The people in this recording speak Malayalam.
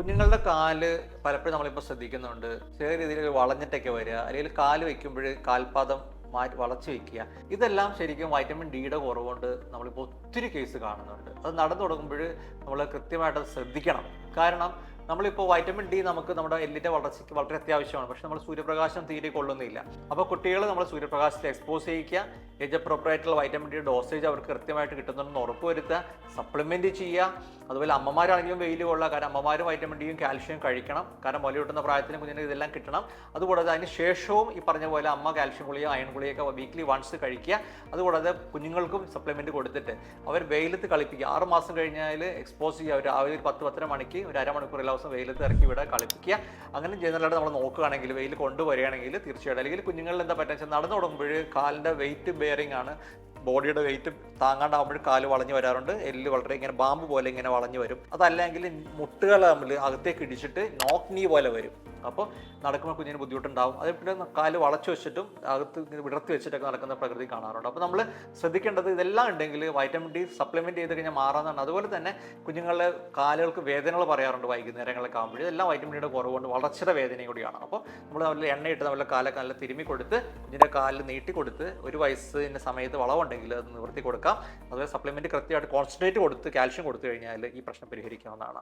കുഞ്ഞുങ്ങളുടെ കാൽ പലപ്പോഴും നമ്മളിപ്പോൾ ശ്രദ്ധിക്കുന്നുണ്ട്. ചെറിയ രീതിയിൽ വളഞ്ഞിട്ടൊക്കെ വരിക അല്ലെങ്കിൽ കാൽ വയ്ക്കുമ്പോൾ കാൽപാദം മാറ്റി വളച്ച് വെക്കുക ഇതെല്ലാം ശരിക്കും വൈറ്റമിൻ ഡിയുടെ കുറവുകൊണ്ട് നമ്മളിപ്പോൾ ഒത്തിരി കേസ് കാണുന്നുണ്ട്. അത് നടന്നു തുടങ്ങുമ്പോൾ നമ്മൾ കൃത്യമായിട്ട് ശ്രദ്ധിക്കണം. കാരണം നമ്മളിപ്പോൾ വൈറ്റമിൻ ഡി നമുക്ക് നമ്മുടെ എല്ലിന്റെ വളർച്ചയ്ക്ക് വളരെ അത്യാവശ്യമാണ്. പക്ഷെ നമ്മൾ സൂര്യപ്രകാശം തീരെ കൊള്ളുന്നില്ല. അപ്പോൾ കുട്ടികൾ നമ്മൾ സൂര്യപ്രകാശത്തിൽ എക്സ്പോസ് ചെയ്യിക്കുക. ഏജ് അപ്രോപ്രിയായിട്ടുള്ള വൈറ്റമിൻ ഡി ഡോസേജ് അവർക്ക് കൃത്യമായിട്ട് കിട്ടുന്നുണ്ടെന്ന് ഉറപ്പുവരുത്തുക സപ്ലിമെന്റ് ചെയ്യുക. അതുപോലെ അമ്മമാരാണെങ്കിലും വെയിൽ കൊള്ളുക. കാരണം അമ്മമാരും വൈറ്റമിൻ ഡിയും കാൽഷ്യം കഴിക്കണം. കാരണം മുല കിട്ടുന്ന പ്രായത്തിന് കുഞ്ഞിന് ഇതെല്ലാം കിട്ടണം. അതുകൂടാതെ അതിന് ശേഷവും ഈ പറഞ്ഞ പോലെ അമ്മ കാൽഷ്യം ഗുളിയോ അയൺ ഗുളിയൊക്കെ വീക്ക്ലി വൺസ് കഴിക്കുക. അതുകൂടാതെ കുഞ്ഞുങ്ങൾക്കും സപ്ലിമെന്റ് കൊടുത്തിട്ട് അവർ വെയിലത്ത് കളിപ്പിക്കുക. ആറ് മാസം കഴിഞ്ഞാൽ എക്സ്പോസ് ചെയ്യുക. അവർ രാവിലെ ഒരു പത്ത് പത്തര മണിക്ക് ഒരു അരമണിക്കൂർ എല്ലാ ദിവസം വെയിലത്ത് ഇറക്കി വിടുക കളിപ്പിക്കുക. അങ്ങനെ ജനറലായിട്ട് നമ്മൾ നോക്കുകയാണെങ്കിൽ വെയിൽ കൊണ്ടുവരികയാണെങ്കിൽ തീർച്ചയായിട്ടും. അല്ലെങ്കിൽ കുഞ്ഞുങ്ങളിൽ എന്താ പറ്റുക നടന്നു തുടങ്ങുമ്പോൾ കാലിന്റെ വെയിറ്റ് ബെയറിംഗ് ആണ്. ബോഡിയുടെ വെയിറ്റ് താങ്ങാണ്ടാവുമ്പോൾ കാൽ വളഞ്ഞു വരാറുണ്ട്. എല്ല് വളരെ ഇങ്ങനെ ബാമ്പ് പോലെ ഇങ്ങനെ വളഞ്ഞു വരും. അതല്ലെങ്കിൽ മുട്ടുകൾ തമ്മിൽ അകത്തേക്ക് ഇടിച്ചിട്ട് നോക്ക് നീ പോലെ വരും. അപ്പോൾ നടക്കുമ്പോൾ കുഞ്ഞിന് ബുദ്ധിമുട്ടുണ്ടാവും. അതേപോലെ കാൽ വളച്ചു വെച്ചിട്ടും അകത്ത് വിടർത്തി വെച്ചിട്ടൊക്കെ നടക്കുന്ന പ്രകൃതി കാണാറുണ്ട്. അപ്പോൾ നമ്മൾ ശ്രദ്ധിക്കേണ്ടത് ഇതെല്ലാം ഉണ്ടെങ്കിൽ വൈറ്റമിൻ ഡി സപ്ലിമെന്റ് ചെയ്ത് കഴിഞ്ഞാൽ മാറാമെന്നാണ്. അതുപോലെ തന്നെ കുഞ്ഞുങ്ങളുടെ കാലുകൾക്ക് വേദനകൾ പറയാറുണ്ട് വൈകുന്നേരങ്ങളൊക്കെ ആകുമ്പോൾ ഇതെല്ലാം വൈറ്റമിൻ ഡിയുടെ കുറവുകൊണ്ട് വളർച്ചയുടെ വേദനയും കൂടിയാണ്. അപ്പോൾ നമ്മൾ നല്ല എണ്ണയിട്ട് നമ്മളെ കാലൊക്കെ നല്ല തിരുമ്മി കൊടുത്ത് കുഞ്ഞിന്റെ കാലിൽ നീട്ടി കൊടുത്ത് ഒരു വയസ്സിന്റെ സമയത്ത് വളവുണ്ടെങ്കിൽ അത് നിവർത്തി കൊടുക്കാം. അതുപോലെ സപ്ലിമെന്റ് കൃത്യമായിട്ട് കോൺസെൻട്രേറ്റ് കൊടുത്ത് കാൽഷ്യം കൊടുത്തു കഴിഞ്ഞാൽ ഈ പ്രശ്നം പരിഹരിക്കാവുന്നതാണ്.